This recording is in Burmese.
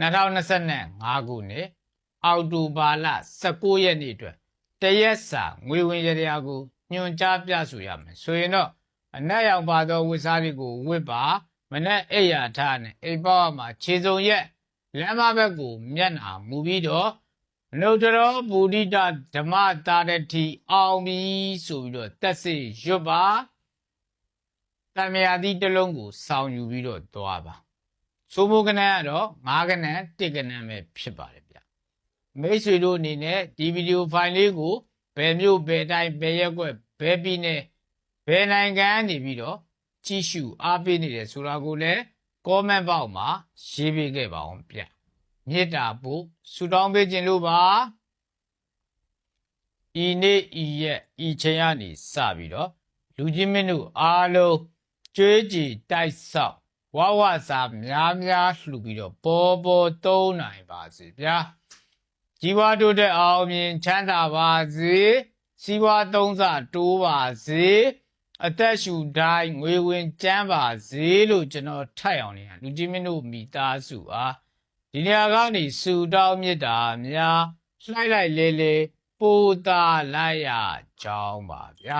2025ခုနှစ်အောက်တိုဘာလ19ရက်နေ့အတွက်တရက်စာငွေဝင်ရတရားကိုညွှန်ကြားပြဆိုရမယ်ဆိုရင်တော့အနက်ရောက်ပါသောဝတ်စားတွေကိုဝတ်ပါမနဲ့အိယာထားနဲ့အိပ်ပေါမှာခြေစုံရက်လမ်းမဘက်ကိုမျက်နှာမူပြီးတော့မနုဿရောဗုဒ္ဓဓဓမ္မတာရတိအောင်ပြီဆိုပြီးတော့တက်စေရွတ်ပါတမယာတိတစ်လုံးကိုစောင်းယူပြီးတော့သွားပါ စိုးမိုးကနန်းကတော့9ကနန်း1ကနန်းပဲဖြစ်ပါတယ်ဗျမိတ်ဆွေတို့အနေနဲ့ဒီဗီဒီယိုဖိုင်လေးကိုဘယ်မျိုးဘယ်တိုင်းဘယ်ရက်ကွက်ဘယ်ပြည်နယ်ဘယ်နိုင်ငံနေပြီးတော့ကြည့်ရှုအားပေးနေတယ်ဆိုတာကိုလည်း comment box မှာရေးပေးခဲ့ပါအောင်ဗျမြစ်တာဖို့ဆူတောင်းပေးခြင်းလို့ပါဤနေ့ဤရက်ဤချိန်ကနေစပြီးတော့လူကြီးမင်းတို့အားလုံးကြွေးကြည်တိုက်ဆောက် ဝဝစာများများလှူပြီးတော့ပေါ်ပေါ်သုံးနိုင်ပါစေဗျာကြီးပွားတိုးတက်အောင်မြင်ချမ်းသာပါစေစီးပွားသုံးစတိုးပါစေအသက်ရှူတိုင်းငွေဝင်ကျန်းပါစေလို့ကျွန်တော်ထိုက်အောင်နေရလူကြီးမင်းတို့မိသားစုအားဒီနေရာကနေစူတောင်းမြတ်တာများလှိုက်လိုက်လေလေပို့တာလိုက်ရကြောင်းပါဗျာ